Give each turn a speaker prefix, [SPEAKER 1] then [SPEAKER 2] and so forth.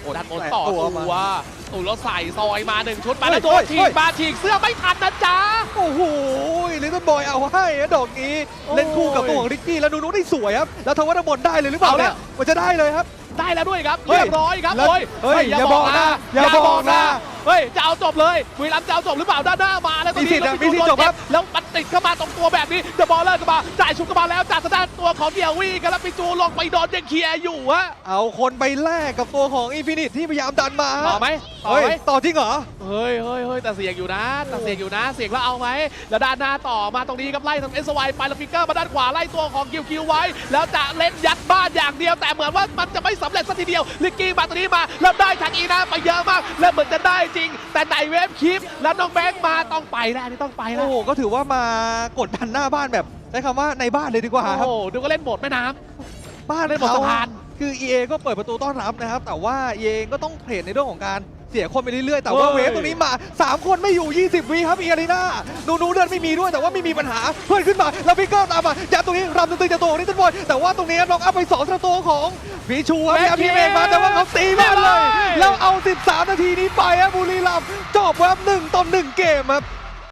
[SPEAKER 1] โอ้
[SPEAKER 2] ดันบน
[SPEAKER 1] แตะ
[SPEAKER 2] ต่อ
[SPEAKER 1] ตั
[SPEAKER 2] ตัวว
[SPEAKER 1] มา
[SPEAKER 2] ตูแล้วใส่ซอยมาหนึ่งชุดมา
[SPEAKER 1] เฮ้ย
[SPEAKER 2] แล้วโดน
[SPEAKER 1] เฮ้ย
[SPEAKER 2] ฉี
[SPEAKER 1] เฮ้
[SPEAKER 2] ก
[SPEAKER 1] ย
[SPEAKER 2] มาฉีกเสื้อไม่ทันนะจ๊ะ
[SPEAKER 1] โอ้โหลิตเติ้ลบอยเอาให้อะดอกนี้
[SPEAKER 2] โอ้ย
[SPEAKER 1] เล่นคู่กับตัวของริกกี้แล้วนูนูได้สวยครับแล้วทวัฒบลได้เลยหรือเปล่า
[SPEAKER 2] เอาแล้
[SPEAKER 1] เนี่ยวมันจะได้เลยครับ
[SPEAKER 2] ได้แล้วด้วยครับ
[SPEAKER 1] เฮ้ย
[SPEAKER 2] เรียบร้อยครับ
[SPEAKER 1] แล้ว
[SPEAKER 2] โอ้ย
[SPEAKER 1] เฮ้ยอย่าบอกนะอย่าบอกนะ
[SPEAKER 2] เฮ้ยจะเอาจบเลยบุรีรัมย์จะเอาจบหรือเปล่าด้านหน้ามาแล้วตรง
[SPEAKER 1] มีสิทธิ์
[SPEAKER 2] นี้
[SPEAKER 1] นะมีสิทธิ์จบครับ
[SPEAKER 2] แล้วมันติดเข้ามาตรงตัวแบบนี้เดอะบอลเลอร์เข้ามาจ่ายชุกเข้ามาแล้วจากทางด้านตัวของเดียวี่กันแล้วปิจูลงไปโดนยังเคลียร์อยู่ฮะ
[SPEAKER 1] เอาคนไปแลกกับตัวของอินฟินิตที่พยายามดันมา
[SPEAKER 2] ต่อไหมต่อ
[SPEAKER 1] เฮ้ย
[SPEAKER 2] ไหม
[SPEAKER 1] ต่อจริงเหรอ
[SPEAKER 2] เฮ้ยเฮ้ยเฮ้ยแต่เสียงอยู่นะแต่เสียงอยู่นะ เสียงแล้วเอาไหมแล้วด้านหน้าต่อมาตรงนี้ครับไล่ทางเอสวไปแล้วฟิกเกอร์มาด้านขวาไล่ตัวของคิวคิวไว้ แล้วจะเล่นยัดบ้านอย่างเดียว แต่เหมือนว่ามันจะไม่สำเร็จสักทีเดียวลิกกี้มาตรงนี้มาแล้วได้ทางอีนาไปเยอะมาก แล้วเหมือนจะได้จริง แต่ไหนเวฟคลิปแล้วน้องแบงค์มาต้องไปแล้วอันนี้ต้องไปแล้
[SPEAKER 1] โอ้
[SPEAKER 2] ว
[SPEAKER 1] โหก็ถือว่ามากดดันหน้าบ้านแบบใช้คำว่าในบ้านเลยดีกว่า
[SPEAKER 2] โอ้
[SPEAKER 1] ครับ
[SPEAKER 2] โหดูก็เล่นโหมดแม่น้ำ
[SPEAKER 1] บ้าน
[SPEAKER 2] เล่นบนสะพาน
[SPEAKER 1] คือ EA ก็เปิดประตูต้อนรับนะครับ แต่ว่า EA ก็ต้องเทรดในเรื่องของการ เสียคนไปเรื่อยๆ แต่ว่า
[SPEAKER 2] เฮ้ย
[SPEAKER 1] เวฟตรงนี้มา 3 คนไม่อยู่ 20 วิครับอีอารีนานูนูเดินไม่มีด้วยแต่ว่าไม่มีปัญหาเพื่อนขึ้นมาแล้วพิกเกอร์ตามมายัดตรงนี้รำตึงๆจากตัวของนิตบอยแต่ว่าตรงนี้ล็อกอัพไป2ประตูของพีชูครับพยายามพีเมกมาแต่ว่าเขาตีแม่นเลย แล้วเอา 13 นาทีนี้ไปครับบุรีรัมย์จบครับ1ต่อ1เกมครับ